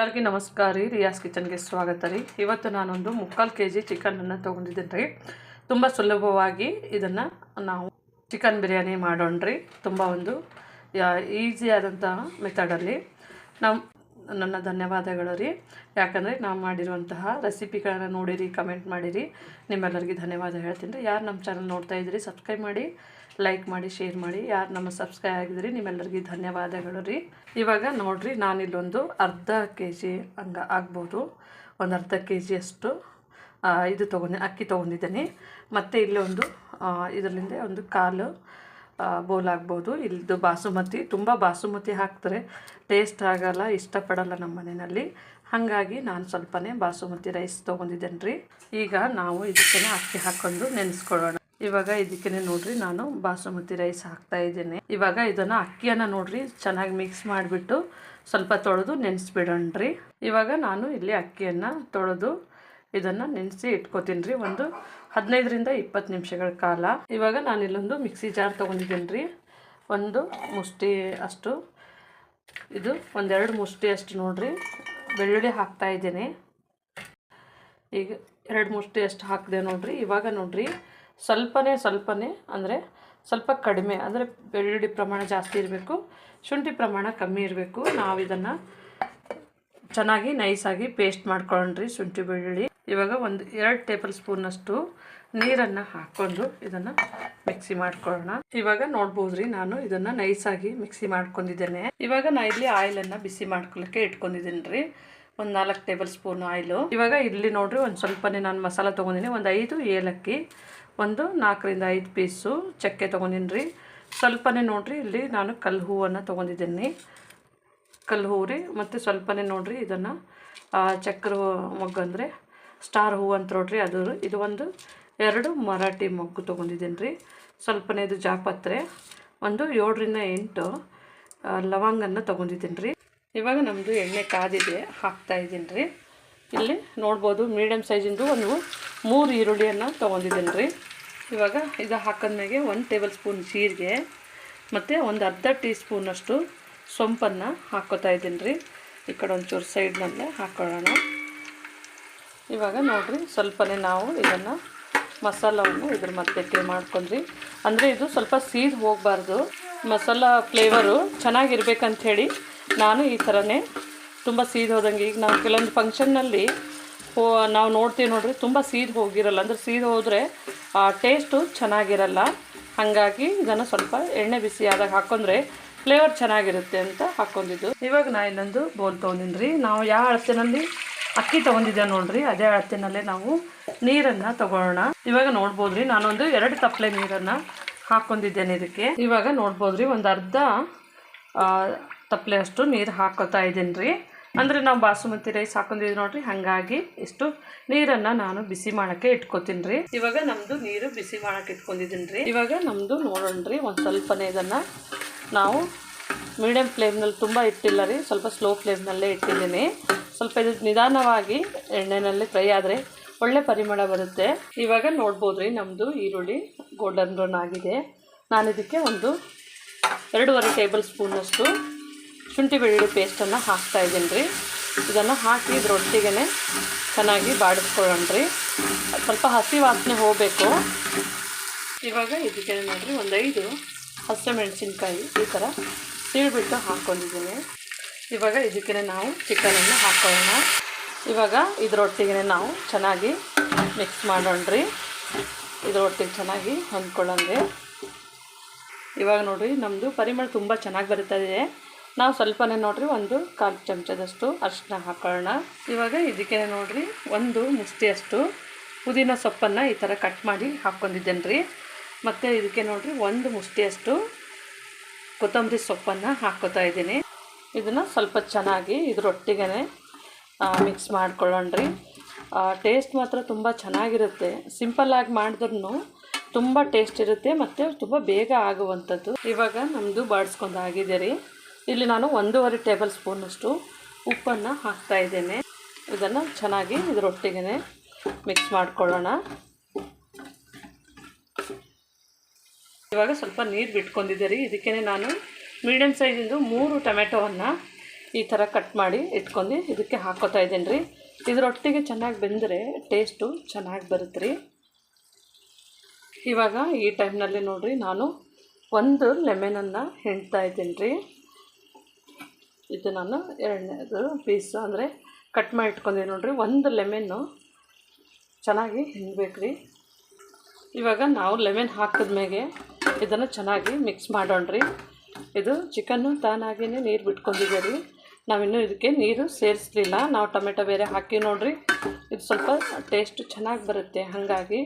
ಎಲ್ಲರಿಗೂ ನಮಸ್ಕಾರ ರೀ. ರಿಯಾಸ್ ಕಿಚನ್ಗೆ ಸ್ವಾಗತ ರೀ. ಇವತ್ತು ನಾನೊಂದು ಮುಕ್ಕಾಲು ಕೆ ಜಿ ಚಿಕನನ್ನು ತೊಗೊಂಡಿದ್ದೀನಿ ರೀ. ತುಂಬ ಸುಲಭವಾಗಿ ಇದನ್ನು ನಾವು ಚಿಕನ್ ಬಿರಿಯಾನಿ ಮಾಡೋಣ ರೀ ತುಂಬ ಒಂದು ಈಸಿ ಆದಂತಹ ಮೆಥಡಲ್ಲಿ ನಾವು ನನ್ನ ಧನ್ಯವಾದಗಳು ರೀ. ಯಾಕಂದರೆ ನಾವು ಮಾಡಿರುವಂತಹ ರೆಸಿಪಿಗಳನ್ನು ನೋಡಿರಿ ಕಮೆಂಟ್ ಮಾಡಿರಿ. ನಿಮ್ಮೆಲ್ಲರಿಗೆ ಧನ್ಯವಾದ ಹೇಳ್ತೀನಿ ರೀ. ಯಾರು ನಮ್ಮ ಚಾನಲ್ ನೋಡ್ತಾ ಇದ್ದೀರಿ ಸಬ್ಸ್ಕ್ರೈಬ್ ಮಾಡಿ ಲೈಕ್ ಮಾಡಿ ಶೇರ್ ಮಾಡಿ. ಯಾರು ನಮ್ಮ ಸಬ್ಸ್ಕ್ರೈಬ್ ಆಗಿದ್ರಿ, ನಿಮ್ಮೆಲ್ಲರಿಗೆ ಧನ್ಯವಾದಗಳು ರೀ. ಇವಾಗ ನೋಡಿರಿ ನಾನಿಲ್ಲೊಂದು ಅರ್ಧ ಕೆ ಜಿ ಹಂಗೆ ಆಗ್ಬೋದು. ಒಂದು ಅರ್ಧ ಕೆ ಜಿಯಷ್ಟು ಇದು ತೊಗೊಂಡು, ಅಕ್ಕಿ ತೊಗೊಂಡಿದ್ದೀನಿ. ಮತ್ತು ಇಲ್ಲೊಂದು ಇದರಿಂದ ಒಂದು ಕಾಲು ಬೋಲ್ ಆಗ್ಬೋದು. ಇಲ್ಲಿದು ಬಾಸುಮತಿ, ತುಂಬ ಬಾಸುಮತಿ ಹಾಕ್ತಾರೆ. ಟೇಸ್ಟ್ ಆಗಲ್ಲ, ಇಷ್ಟಪಡಲ್ಲ ನಮ್ಮ ಮನೆಯಲ್ಲಿ. ಹಾಗಾಗಿ ನಾನು ಸ್ವಲ್ಪನೇ ಬಾಸುಮತಿ ರೈಸ್ ತೊಗೊಂಡಿದ್ದೇನೆ ರೀ ಈಗ ನಾವು ಇದಕ್ಕೆ ಅಕ್ಕಿ ಹಾಕ್ಕೊಂಡು ನೆನೆಸ್ಕೊಳ್ಳೋಣ. ಇವಾಗ ಇದಕ್ಕೆ ನೋಡ್ರಿ, ನಾನು ಬಾಸುಮತಿ ರೈಸ್ ಹಾಕ್ತಾ ಇದ್ದೇನೆ. ಇವಾಗ ಇದನ್ನು ಅಕ್ಕಿಯನ್ನು ನೋಡ್ರಿ, ಚೆನ್ನಾಗಿ ಮಿಕ್ಸ್ ಮಾಡಿಬಿಟ್ಟು ಸ್ವಲ್ಪ ತೊಳೆದು ನೆನೆಸ್ಬಿಡೋಣ್ರಿ. ಇವಾಗ ನಾನು ಇಲ್ಲಿ ಅಕ್ಕಿಯನ್ನು ತೊಳೆದು ಇದನ್ನು ನೆನೆಸಿ ಇಟ್ಕೋತೀನಿ ರೀ ಒಂದು ಹದಿನೈದರಿಂದ ಇಪ್ಪತ್ತು ನಿಮಿಷಗಳ ಕಾಲ. ಇವಾಗ ನಾನು ಇಲ್ಲೊಂದು ಮಿಕ್ಸಿ ಜಾರ್ ತೊಗೊಂಡಿದ್ದೀನಿ ರೀ ಒಂದು ಮುಷ್ಟಿ ಅಷ್ಟು. ಇದು ಒಂದೆರಡು ಮುಷ್ಟಿ ಅಷ್ಟು ನೋಡಿರಿ. ಬೆಳ್ಳುಳ್ಳಿ ಹಾಕ್ತಾ ಇದ್ದೀನಿ. ಈಗ ಎರಡು ಮುಷ್ಟಿ ಅಷ್ಟು ಹಾಕಿದೆ ನೋಡಿರಿ. ಇವಾಗ ನೋಡಿರಿ. ಸ್ವಲ್ಪನೇ ಸ್ವಲ್ಪನೇ ಅಂದರೆ ಸ್ವಲ್ಪ ಕಡಿಮೆ ಅಂದರೆ ಬೆಳ್ಳುಳ್ಳಿ ಪ್ರಮಾಣ ಜಾಸ್ತಿ ಇರಬೇಕು. ಶುಂಠಿ ಪ್ರಮಾಣ ಕಮ್ಮಿ ಇರಬೇಕು. ನಾವು ಇದನ್ನು ಚೆನ್ನಾಗಿ ನೈಸಾಗಿ ಪೇಸ್ಟ್ ಮಾಡ್ಕೊಳ್ಳೋಣ್ರಿ ಶುಂಠಿ ಬೆಳ್ಳುಳ್ಳಿ. ಇವಾಗ ಒಂದು ಎರಡು ಟೇಬಲ್ ಸ್ಪೂನಷ್ಟು ನೀರನ್ನು ಹಾಕ್ಕೊಂಡು ಇದನ್ನು ಮಿಕ್ಸಿ ಮಾಡ್ಕೊಳ್ಳೋಣ. ಇವಾಗ ನೋಡ್ಬೋದ್ರಿ, ನಾನು ಇದನ್ನು ನೈಸಾಗಿ ಮಿಕ್ಸಿ ಮಾಡ್ಕೊಂಡಿದ್ದೇನೆ. ಇವಾಗ ನಾ ಇಲ್ಲಿ ಆಯಿಲನ್ನು ಬಿಸಿ ಮಾಡ್ಕೊಳ್ಳೋಕ್ಕೆ ಇಟ್ಕೊಂಡಿದ್ದೀನಿ ರೀ ಒಂದು ನಾಲ್ಕು ಟೇಬಲ್ ಸ್ಪೂನ್ ಆಯಿಲು. ಇವಾಗ ಇಲ್ಲಿ ನೋಡ್ರಿ, ಒಂದು ಸ್ವಲ್ಪನೇ ನಾನು ಮಸಾಲ ತೊಗೊಂಡಿನಿ. ಒಂದು ಐದು ಏಲಕ್ಕಿ, ಒಂದು ನಾಲ್ಕರಿಂದ ಐದು ಪೀಸು ಚಕ್ಕೆ ತೊಗೊಂಡಿನಿ ರೀ ಸ್ವಲ್ಪನೇ ನೋಡ್ರಿ, ಇಲ್ಲಿ ನಾನು ಕಲ್ಲು ಹೂವನ್ನು ತೊಗೊಂಡಿದ್ದೀನಿ. ಕಲ್ಲು ಹೂವು ರೀ ಮತ್ತು ಸ್ವಲ್ಪನೇ ನೋಡ್ರಿ ಇದನ್ನು ಚಕ್ರ ಮೊಗ್ಗು ಅಂದರೆ ಸ್ಟಾರ್ ಹೂವು ಅಂತ ನೋಡ್ರಿ ಅದು. ಇದು ಒಂದು ಎರಡು ಮರಾಠಿ ಮೊಗ್ಗು ತೊಗೊಂಡಿದ್ದೀನಿ ರೀ ಸ್ವಲ್ಪನೇ ಇದು ಜಾಪತ್ರೆ, ಒಂದು ಏಳರಿಂದ ಎಂಟು ಲವಂಗನ್ನು ತೊಗೊಂಡಿದ್ದೀನಿ ರೀ ಇವಾಗ ನಮ್ಮದು ಎಣ್ಣೆ ಕಾದಿದೆ, ಹಾಕ್ತಾ ಇದ್ದೀನಿ ರೀ ಇಲ್ಲಿ ನೋಡ್ಬೋದು ಮೀಡಿಯಮ್ ಸೈಜಿಂದು ಒಂದು ಮೂರು ಈರುಳ್ಳಿಯನ್ನು ತೊಗೊಂಡಿದ್ದೀನಿ ರೀ ಇವಾಗ ಇದು ಹಾಕಿದ್ಮೇಲೆ ಒಂದು ಟೇಬಲ್ ಸ್ಪೂನ್ ಜೀರಿಗೆ, ಮತ್ತು ಒಂದು ಅರ್ಧ ಟೀ ಸ್ಪೂನಷ್ಟು ಸೊಂಪನ್ನು ಹಾಕೋತಾ ಇದ್ದೀನಿ ರೀ. ಈ ಕಡೆ ಒಂಚೂರು ಸೈಡ್ನಲ್ಲೇ ಹಾಕ್ಕೊಳ್ಳೋಣ ಇವಾಗ ನೋಡಿರಿ, ಸ್ವಲ್ಪನೇ ನಾವು ಇದನ್ನು ಮಸಾಲವನ್ನು ಇದ್ರ ಮಧ್ಯಕ್ಕೆ ಮಾಡ್ಕೊಂಡ್ರಿ ಅಂದರೆ ಇದು ಸ್ವಲ್ಪ ಸೀದ್ ಹೋಗಬಾರ್ದು. ಮಸಾಲ ಫ್ಲೇವರು ಚೆನ್ನಾಗಿರ್ಬೇಕಂಥೇಳಿ ನಾನು ಈ ಥರನೇ ತುಂಬ ಸೀದ್ ಹೋದಂಗೆ. ಈಗ ನಾವು ಕೆಲವೊಂದು ಫಂಕ್ಷನ್ನಲ್ಲಿ ಹೋ, ನಾವು ನೋಡ್ತೀವಿ ನೋಡಿರಿ, ತುಂಬ ಸೀದ್ ಹೋಗಿರಲ್ಲ. ಅಂದರೆ ಸೀದ್ ಹೋದರೆ ಟೇಸ್ಟು ಚೆನ್ನಾಗಿರಲ್ಲ. ಹಾಗಾಗಿ ಇದನ್ನು ಸ್ವಲ್ಪ ಎಣ್ಣೆ ಬಿಸಿ ಆದಾಗ ಹಾಕೊಂಡ್ರೆ ಫ್ಲೇವರ್ ಚೆನ್ನಾಗಿರುತ್ತೆ ಅಂತ ಹಾಕೊಂಡಿದ್ದು ಇವಾಗ ನಾ ಇನ್ನೊಂದು ಬೋಲ್ ತೊಗೊಂಡಿನಿ ನಾವು ಯಾವ ಅಳತೆನಲ್ಲಿ ಅಕ್ಕಿ ತೊಗೊಂಡಿದ್ದೆ ನೋಡ್ರಿ, ಅದೇ ಅಳತೆನಲ್ಲೇ ನಾವು ನೀರನ್ನು ತಗೊಳ್ಳೋಣ. ಇವಾಗ ನೋಡ್ಬೋದ್ರಿ ನಾನೊಂದು ಎರಡು ತಪ್ಪಲೆ ನೀರನ್ನು ಹಾಕೊಂಡಿದ್ದೇನೆ ಇದಕ್ಕೆ. ಇವಾಗ ನೋಡ್ಬೋದ್ರಿ ಒಂದು ಅರ್ಧ ತಪ್ಪಲೆ ಅಷ್ಟು ನೀರು ಹಾಕೋತಾ ಇದ್ದೀನಿ ರೀ. ಅಂದರೆ ನಾವು ಬಾಸುಮತಿ ರೈಸ್ ಹಾಕೊಂಡಿದ್ವಿ ನೋಡ್ರಿ, ಹಾಗಾಗಿ ಇಷ್ಟು ನೀರನ್ನು ನಾನು ಬಿಸಿ ಮಾಡೋಕ್ಕೆ ಇಟ್ಕೊತೀನಿ ರೀ. ಇವಾಗ ನಮ್ಮದು ನೀರು ಬಿಸಿ ಮಾಡೋಕ್ಕೆ ಇಟ್ಕೊಂಡಿದ್ದೀನಿ ರೀ. ಇವಾಗ ನಮ್ಮದು ನೋಡೋಣ ರೀ, ಒಂದು ಸ್ವಲ್ಪನೇ ಇದನ್ನು ನಾವು ಮೀಡಿಯಮ್ ಫ್ಲೇಮ್ನಲ್ಲಿ ತುಂಬ ಇಟ್ಟಿಲ್ಲ ರೀ, ಸ್ವಲ್ಪ ಸ್ಲೋ ಫ್ಲೇಮ್ನಲ್ಲೇ ಇಟ್ಟಿದ್ದೀನಿ. ಸ್ವಲ್ಪ ಇದು ನಿಧಾನವಾಗಿ ಎಣ್ಣೆನಲ್ಲಿ ಫ್ರೈ ಆದರೆ ಒಳ್ಳೆ ಪರಿಮಳ ಬರುತ್ತೆ. ಇವಾಗ ನೋಡ್ಬೋದು ರೀ ನಮ್ಮದು ಈರುಳ್ಳಿ ಗೋಲ್ಡನ್ ಬ್ರೌನ್ ಆಗಿದೆ. ನಾನು ಇದಕ್ಕೆ ಒಂದು ಎರಡೂವರೆ ಟೇಬಲ್ ಸ್ಪೂನಷ್ಟು ಶುಂಠಿ ಬೆಳ್ಳುಳ್ಳಿ ಪೇಸ್ಟನ್ನು ಹಾಕ್ತಾ ಇದ್ದೀನಿ ರೀ. ಇದನ್ನು ಹಾಕಿ ಇದ್ರೊಟ್ಟಿಗೆ ಚೆನ್ನಾಗಿ ಬಾಡಿಸ್ಕೊಳ್ಳೋಣ ರೀ. ಸ್ವಲ್ಪ ಹಸಿ ವಾಸನೆ ಹೋಗಬೇಕು. ಇವಾಗ ಇದಕ್ಕೆ ನೋಡಿರಿ ಒಂದು ಐದು ಹಸಿಮೆಣಸಿನ್ಕಾಯಿ ಈ ಥರ ಸೀಳ್ಬಿಟ್ಟು ಹಾಕ್ಕೊಂಡಿದ್ದೀನಿ ಇವಾಗ ಇದಕ್ಕೆ ನಾವು ಚಿಕನನ್ನು ಹಾಕ್ಕೊಳ್ಳೋಣ ಇವಾಗ ಇದರೊಟ್ಟಿಗೆ ನಾವು ಚೆನ್ನಾಗಿ ಮಿಕ್ಸ್ ಮಾಡೋಣ್ರಿ. ಇದರೊಟ್ಟಿಗೆ ಚೆನ್ನಾಗಿ ಹೊಂದ್ಕೊಳ್ಳೋಂಗೆ. ಇವಾಗ ನೋಡಿರಿ ನಮ್ಮದು ಪರಿಮಳ ತುಂಬ ಚೆನ್ನಾಗಿ ಬರುತ್ತಾ ಇದೆ. ನಾವು ಸ್ವಲ್ಪನೇ ನೋಡಿರಿ, ಒಂದು ಕಾಲು ಚಮಚದಷ್ಟು ಅರಿಶಿನ ಹಾಕೊಳ್ಳೋಣ. ಇವಾಗ ಇದಕ್ಕೆ ನೋಡಿರಿ, ಒಂದು ಮುಷ್ಟಿಯಷ್ಟು ಪುದೀನ ಸೊಪ್ಪನ್ನು ಈ ಥರ ಕಟ್ ಮಾಡಿ ಹಾಕ್ಕೊಂಡಿದ್ದೇನೆ ರೀ ಮತ್ತು ಇದಕ್ಕೆ ನೋಡಿರಿ ಒಂದು ಮುಷ್ಟಿಯಷ್ಟು ಕೊತ್ತಂಬರಿ ಸೊಪ್ಪನ್ನು ಹಾಕ್ಕೋತಾ ಇದ್ದೀನಿ. ಇದನ್ನು ಸ್ವಲ್ಪ ಚೆನ್ನಾಗಿ ಇದರೊಟ್ಟಿಗೆ ಮಿಕ್ಸ್ ಮಾಡ್ಕೊಳ್ಳೋಣ್ರಿ. ಟೇಸ್ಟ್ ಮಾತ್ರ ತುಂಬ ಚೆನ್ನಾಗಿರುತ್ತೆ. ಸಿಂಪಲ್ಲಾಗಿ ಮಾಡಿದ್ರೂ ತುಂಬ ಟೇಸ್ಟ್ ಇರುತ್ತೆ ಮತ್ತು ತುಂಬ ಬೇಗ ಆಗುವಂಥದ್ದು. ಇವಾಗ ನಮ್ಮದು ಬಾಡಿಸ್ಕೊಂಡು ಆಗಿದೆ ರೀ. ಇಲ್ಲಿ ನಾನು ಒಂದೂವರೆ ಟೇಬಲ್ ಸ್ಪೂನಷ್ಟು ಉಪ್ಪನ್ನು ಹಾಕ್ತಾ ಇದ್ದೇನೆ. ಇದನ್ನು ಚೆನ್ನಾಗಿ ಇದರೊಟ್ಟಿಗೆ ಮಿಕ್ಸ್ ಮಾಡ್ಕೊಳ್ಳೋಣ. ಇವಾಗ ಸ್ವಲ್ಪ ನೀರು ಬಿಟ್ಕೊಂಡಿದ್ದೆ ರೀ ಇದಕ್ಕೆ ನಾನು ಮೀಡಿಯಮ್ ಸೈಜಿಂದು ಮೂರು ಟೊಮೆಟೊವನ್ನು ಈ ಥರ ಕಟ್ ಮಾಡಿ ಇಟ್ಕೊಂಡು ಇದಕ್ಕೆ ಹಾಕೋತಾ ಇದ್ದೀನಿ ರೀ. ಇದರೊಟ್ಟಿಗೆ ಚೆನ್ನಾಗಿ ಬೆಂದರೆ ಟೇಸ್ಟು ಚೆನ್ನಾಗಿ ಬರುತ್ತೆ ರೀ. ಇವಾಗ ಈ ಟೈಮ್ನಲ್ಲಿ ನೋಡಿರಿ ನಾನು ಒಂದು ಲೆಮೆನನ್ನು ಹಿಂಡ್ತಾ ಇದ್ದೀನಿ ರೀ. ಇದು ನಾನು ಎರಡನೇದು ಪೀಸು ಅಂದರೆ ಕಟ್ ಮಾಡಿ ಇಟ್ಕೊಂಡಿದ್ದೀನಿ ನೋಡಿರಿ. ಒಂದು ಲೆಮೆನ್ನು ಚೆನ್ನಾಗಿ ಹಿಂಡ್ಬೇಕು ರೀ ಇವಾಗ ನಾವು ಲೆಮೆನ್ ಹಾಕಿದ್ಮೇಲೆ ಇದನ್ನು ಚೆನ್ನಾಗಿ ಮಿಕ್ಸ್ ಮಾಡೋಣ್ರಿ. ಇದು ಚಿಕನ್ನು ತಾನಾಗಿಯೇ ನೀರು ಬಿಟ್ಕೊಂಡಿದೆ ರೀ ನಾವಿನ್ನೂ ಇದಕ್ಕೆ ನೀರು ಸೇರಿಸಲಿಲ್ಲ. ನಾವು ಟೊಮೆಟೊ ಬೇರೆ ಹಾಕಿ ನೋಡ್ರಿ. ಇದು ಸ್ವಲ್ಪ ಟೇಸ್ಟ್ ಚೆನ್ನಾಗಿ ಬರುತ್ತೆ. ಹಾಗಾಗಿ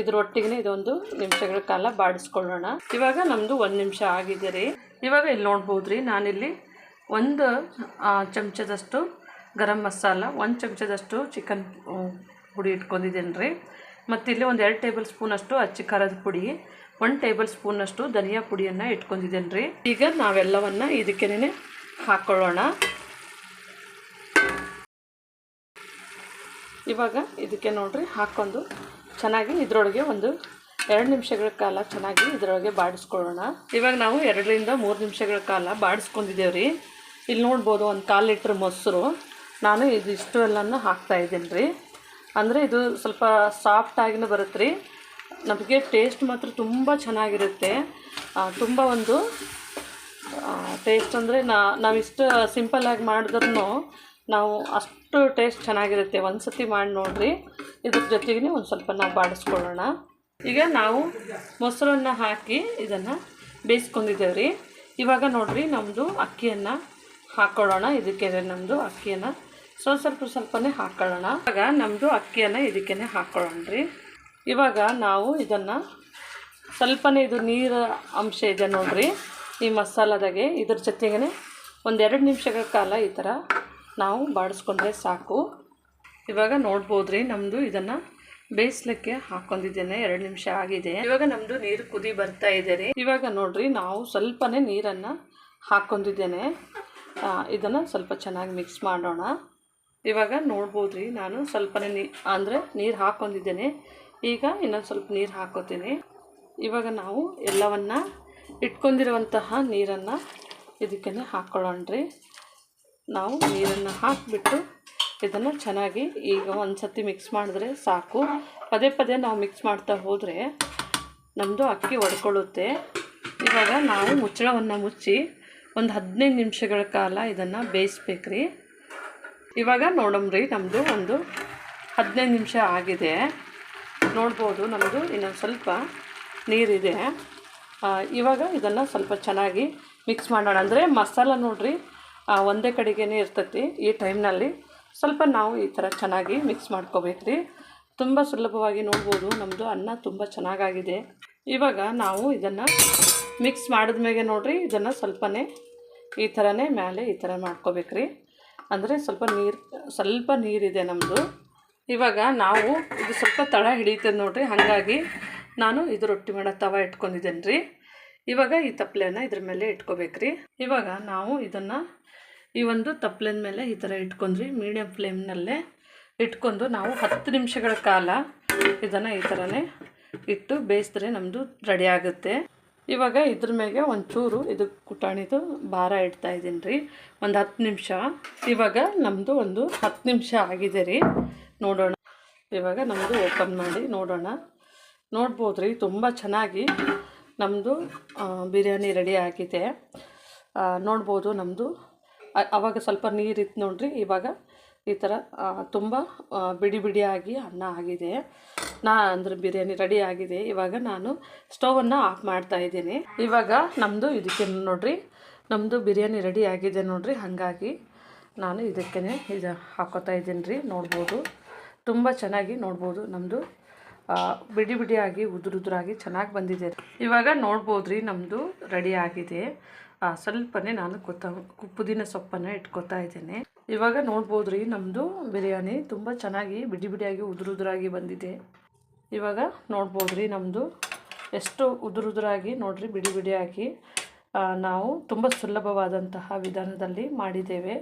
ಇದ್ರೊಟ್ಟಿಗೆ ಇದೊಂದು ನಿಮಿಷಗಳ ಕಾಲ ಬಾಡಿಸ್ಕೊಳ್ಳೋಣ. ಇವಾಗ ನಮ್ಮದು ಒಂದು ನಿಮಿಷ ಆಗಿದೆ ರೀ ಇವಾಗ ಇಲ್ಲಿ ನೋಡ್ಬೋದು ರೀ ನಾನಿಲ್ಲಿ ಒಂದು ಚಮಚದಷ್ಟು ಗರಂ ಮಸಾಲ, ಒಂದು ಚಮಚದಷ್ಟು ಚಿಕನ್ ಪುಡಿ ಇಟ್ಕೊಂಡಿದ್ದೀನಿ ರೀ ಮತ್ತು ಇಲ್ಲಿ ಒಂದು ಎರಡು ಟೇಬಲ್ ಸ್ಪೂನಷ್ಟು ಅಚ್ಚಿ ಖಾರದ ಪುಡಿ, ಒಂದು ಟೇಬಲ್ ಸ್ಪೂನಷ್ಟು ಧನಿಯಾ ಪುಡಿಯನ್ನು ಇಟ್ಕೊಂಡಿದ್ದೇನೆ ರೀ ಈಗ ನಾವೆಲ್ಲವನ್ನು ಇದಕ್ಕೇನೆ ಹಾಕ್ಕೊಳ್ಳೋಣ ಇವಾಗ ಇದಕ್ಕೆ ನೋಡಿರಿ ಹಾಕ್ಕೊಂಡು ಚೆನ್ನಾಗಿ ಇದರೊಳಗೆ ಒಂದು ಎರಡು ನಿಮಿಷಗಳ ಕಾಲ ಚೆನ್ನಾಗಿ ಇದರೊಳಗೆ ಬಾಡಿಸ್ಕೊಳ್ಳೋಣ. ಇವಾಗ ನಾವು ಎರಡರಿಂದ ಮೂರು ನಿಮಿಷಗಳ ಕಾಲ ಬಾಡಿಸ್ಕೊಂಡಿದ್ದೇವೆ ರೀ ಇಲ್ಲಿ ನೋಡ್ಬೋದು ಒಂದು ಕಾಲು ಲೀಟ್ರ್ ಮೊಸರು. ನಾನು ಇದಿಷ್ಟು ಎಲ್ಲನೂ ಹಾಕ್ತಾ ಇದ್ದೀನಿ ರೀ ಅಂದರೆ ಇದು ಸ್ವಲ್ಪ ಸಾಫ್ಟಾಗಿನೂ ಬರುತ್ತೆ ರೀ ನಮಗೆ ಟೇಸ್ಟ್ ಮಾತ್ರ ತುಂಬ ಚೆನ್ನಾಗಿರುತ್ತೆ. ತುಂಬ ಒಂದು ಟೇಸ್ಟ್ ಅಂದರೆ ನಾ, ನಾವಿಷ್ಟು ಸಿಂಪಲ್ಲಾಗಿ ಮಾಡಿದ್ರೂ ನಾವು ಅಷ್ಟು ಟೇಸ್ಟ್ ಚೆನ್ನಾಗಿರುತ್ತೆ. ಒಂದು ಸತಿ ಮಾಡಿ ನೋಡಿರಿ. ಇದ್ರ ಜೊತೆಗೆ ಒಂದು ಸ್ವಲ್ಪ ನಾವು ಬಾಡಿಸ್ಕೊಳ್ಳೋಣ. ಈಗ ನಾವು ಮೊಸರನ್ನು ಹಾಕಿ ಇದನ್ನು ಬೇಯಿಸ್ಕೊಂಡಿದ್ದೇವೆ ರೀ ಇವಾಗ ನೋಡಿರಿ ನಮ್ಮದು ಅಕ್ಕಿಯನ್ನು ಹಾಕ್ಕೊಳ್ಳೋಣ ಇದಕ್ಕೆ ನಮ್ಮದು ಅಕ್ಕಿಯನ್ನು ಸ್ವಲ್ಪ ಸ್ವಲ್ಪ ಸ್ವಲ್ಪನೇ ಹಾಕೊಳ್ಳೋಣ. ಇವಾಗ ನಮ್ಮದು ಅಕ್ಕಿಯನ್ನು ಇದಕ್ಕೇ ಹಾಕೊಳ್ಳೋಣ ರೀ ಇವಾಗ ನಾವು ಇದನ್ನು ಸ್ವಲ್ಪನೇ ಇದು ನೀರು ಅಂಶ ಇದೆ ನೋಡ್ರಿ. ಈ ಮಸಾಲದಾಗೆ ಇದ್ರ ಜೊತೆಗೇ ಒಂದೆರಡು ನಿಮಿಷಗಳ ಕಾಲ ಈ ಥರ ನಾವು ಬಾಡಿಸ್ಕೊಂಡ್ರೆ ಸಾಕು. ಇವಾಗ ನೋಡ್ಬೋದು ರೀ ನಮ್ಮದು ಇದನ್ನು ಬೇಯಿಸ್ಲಿಕ್ಕೆ ಹಾಕೊಂಡಿದ್ದೇನೆ, ಎರಡು ನಿಮಿಷ ಆಗಿದೆ. ಇವಾಗ ನಮ್ಮದು ನೀರು ಕುದಿ ಬರ್ತಾ ಇದೆ ರೀ. ಇವಾಗ ನೋಡಿರಿ ನಾವು ಸ್ವಲ್ಪನೇ ನೀರನ್ನು ಹಾಕೊಂಡಿದ್ದೇನೆ. ಇದನ್ನು ಸ್ವಲ್ಪ ಚೆನ್ನಾಗಿ ಮಿಕ್ಸ್ ಮಾಡೋಣ. ಇವಾಗ ನೋಡ್ಬೋದು ರೀ ನಾನು ಸ್ವಲ್ಪನೇ ನೀ, ಅಂದರೆ ನೀರು ಹಾಕೊಂಡಿದ್ದೇನೆ ಈಗ ಇನ್ನೊಂದು ಸ್ವಲ್ಪ ನೀರು ಹಾಕೋತೀನಿ. ಇವಾಗ ನಾವು ಎಲ್ಲವನ್ನು ಇಟ್ಕೊಂಡಿರುವಂತಹ ನೀರನ್ನು ಇದಕ್ಕೆ ಹಾಕ್ಕೊಳ್ಳೋಣ್ರಿ ನಾವು ನೀರನ್ನು ಹಾಕಿಬಿಟ್ಟು ಇದನ್ನು ಚೆನ್ನಾಗಿ ಈಗ ಒಂದು ಸತಿ ಮಿಕ್ಸ್ ಮಾಡಿದ್ರೆ ಸಾಕು. ಪದೇ ಪದೇ ನಾವು ಮಿಕ್ಸ್ ಮಾಡ್ತಾ ಹೋದರೆ ನಮ್ಮದು ಅಕ್ಕಿ ಒಡ್ಕೊಳ್ಳುತ್ತೆ. ಇವಾಗ ನಾವು ಮುಚ್ಚಳವನ್ನು ಮುಚ್ಚಿ ಒಂದು ಹದಿನೈದು ನಿಮಿಷಗಳ ಕಾಲ ಇದನ್ನು ಬೇಯಿಸ್ಬೇಕ್ರಿ. ಇವಾಗ ನೋಡಮ್ರಿ ನಮ್ಮದು ಒಂದು ಹದಿನೈದು ನಿಮಿಷ ಆಗಿದೆ. ನೋಡ್ಬೋದು ನಮ್ಮದು ಇನ್ನೊಂದು ಸ್ವಲ್ಪ ನೀರಿದೆ. ಇವಾಗ ಇದನ್ನು ಸ್ವಲ್ಪ ಚೆನ್ನಾಗಿ ಮಿಕ್ಸ್ ಮಾಡೋಣ. ಅಂದರೆ ಮಸಾಲ ನೋಡ್ರಿ ಒಂದೇ ಕಡೆಗೇ ಇರ್ತೈತಿ ಈ ಟೈಮ್ನಲ್ಲಿ. ಸ್ವಲ್ಪ ನಾವು ಈ ಥರ ಚೆನ್ನಾಗಿ ಮಿಕ್ಸ್ ಮಾಡ್ಕೋಬೇಕ್ರಿ. ತುಂಬ ಸುಲಭವಾಗಿ ನೋಡ್ಬೋದು ನಮ್ಮದು ಅನ್ನ ತುಂಬ ಚೆನ್ನಾಗಾಗಿದೆ. ಇವಾಗ ನಾವು ಇದನ್ನು ಮಿಕ್ಸ್ ಮಾಡಿದ್ಮೇಲೆ ನೋಡ್ರಿ, ಇದನ್ನು ಸ್ವಲ್ಪನೇ ಈ ಥರನೇ ಮೇಲೆ ಈ ಥರ ಮಾಡ್ಕೋಬೇಕ್ರಿ. ಅಂದರೆ ಸ್ವಲ್ಪ ನೀರು, ಸ್ವಲ್ಪ ನೀರಿದೆ ನಮ್ಮದು ಇವಾಗ ನಾವು ಇದು ಸ್ವಲ್ಪ ತಳ ಹಿಡಿತದೆ ನೋಡಿರಿ, ಹಾಗಾಗಿ ನಾನು ಇದು ರೊಟ್ಟಿ ಮಾಡೋ ತವ ಇಟ್ಕೊಂಡಿದ್ದೇನೆ ರೀ ಇವಾಗ ಈ ತಪ್ಪಲೆನ ಇದ್ರ ಮೇಲೆ ಇಟ್ಕೋಬೇಕ್ರಿ. ಇವಾಗ ನಾವು ಇದನ್ನು ಈ ಒಂದು ತಪ್ಪಲಿನ ಮೇಲೆ ಈ ಥರ ಇಟ್ಕೊಂಡ್ರಿ ಮೀಡಿಯಂ ಫ್ಲೇಮ್ನಲ್ಲೇ ಇಟ್ಕೊಂಡು ನಾವು ಹತ್ತು ನಿಮಿಷಗಳ ಕಾಲ ಇದನ್ನು ಈ ಥರನೇ ಇಟ್ಟು ಬೇಯಿಸಿದ್ರೆ ನಮ್ಮದು ರೆಡಿ ಆಗುತ್ತೆ. ಇವಾಗ ಇದ್ರ ಮೇಲೆ ಒಂಚೂರು ಇದು ಕುಟಾಣಿದು ಭಾರ ಇಡ್ತಾ ಇದ್ದೀನಿ ರೀ. ಒಂದು ಹತ್ತು ನಿಮಿಷ. ಇವಾಗ ನಮ್ಮದು ಒಂದು ಹತ್ತು ನಿಮಿಷ ಆಗಿದೆ ರೀ. ನೋಡೋಣ. ಇವಾಗ ನಮ್ಮದು ಓಪನ್ ಮಾಡಿ ನೋಡೋಣ. ನೋಡ್ಬೋದು ರೀ ತುಂಬ ಚೆನ್ನಾಗಿ ನಮ್ಮದು ಬಿರಿಯಾನಿ ರೆಡಿ ಆಗಿದೆ. ನೋಡ್ಬೋದು ನಮ್ಮದು ಅವಾಗ ಸ್ವಲ್ಪ ನೀರಿತ್ತು ನೋಡಿರಿ, ಇವಾಗ ಈ ಥರ ತುಂಬ ಬಿಡಿ ಬಿಡಿಯಾಗಿ ಅನ್ನ ಆಗಿದೆ. ನಾ, ಅಂದರೆ ಬಿರಿಯಾನಿ ರೆಡಿ ಆಗಿದೆ. ಇವಾಗ ನಾನು ಸ್ಟವನ್ನು ಆಫ್ ಮಾಡ್ತಾ ಇದ್ದೀನಿ. ಇವಾಗ ನಮ್ಮದು ಇದಕ್ಕೆ ನೋಡ್ರಿ ನಮ್ಮದು ಬಿರಿಯಾನಿ ರೆಡಿ ಆಗಿದೆ ನೋಡ್ರಿ. ಹಾಗಾಗಿ ನಾನು ಇದಕ್ಕೇ ಇದು ಹಾಕೋತಾ ಇದ್ದೀನಿ ರೀ ನೋಡ್ಬೋದು, ತುಂಬ ಚೆನ್ನಾಗಿ ನೋಡ್ಬೋದು ನಮ್ಮದು ಬಿಡಿ ಬಿಡಿಯಾಗಿ, ಉದುರು ಉದುರಾಗಿ ಚೆನ್ನಾಗಿ ಬಂದಿದೆ. ಇವಾಗ ನೋಡ್ಬೋದು ರೀ ನಮ್ಮದು ರೆಡಿ ಆಗಿದೆ. ಸ್ವಲ್ಪನೇ ನಾನು ಕೊತ್ತ ಪುದೀನ ಸೊಪ್ಪನ್ನು ಇಟ್ಕೊತಾ ಇದ್ದೇನೆ. ಇವಾಗ ನೋಡ್ಬೋದು ರೀ ನಮ್ಮದು ಬಿರಿಯಾನಿ ತುಂಬ ಚೆನ್ನಾಗಿ ಬಿಡಿ ಬಿಡಿಯಾಗಿ ಉದುರುದುರಾಗಿ ಬಂದಿದೆ. ಇವಾಗ ನೋಡ್ಬೋದು ರೀ ನಮ್ಮದು ಎಷ್ಟು ಉದುರುದುರಾಗಿ ನೋಡ್ರಿ, ಬಿಡಿ ಬಿಡಿಯಾಗಿ ನಾವು ತುಂಬ ಸುಲಭವಾದಂತಹ ವಿಧಾನದಲ್ಲಿ ಮಾಡಿದ್ದೇವೆ.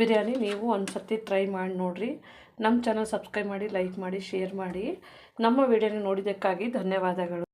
ಬಿರಿಯಾನಿ ನೀವು ಒಂದು ಸರ್ತಿ ಟ್ರೈ ಮಾಡಿ ನೋಡಿರಿ. ನಮ್ಮ ಚಾನಲ್ ಸಬ್ಸ್ಕ್ರೈಬ್ ಮಾಡಿ ಲೈಕ್ ಮಾಡಿ ಶೇರ್ ಮಾಡಿ. ನಮ್ಮ ವಿಡಿಯೋನ ನೋಡಿದ್ದಕ್ಕಾಗಿ ಧನ್ಯವಾದಗಳು.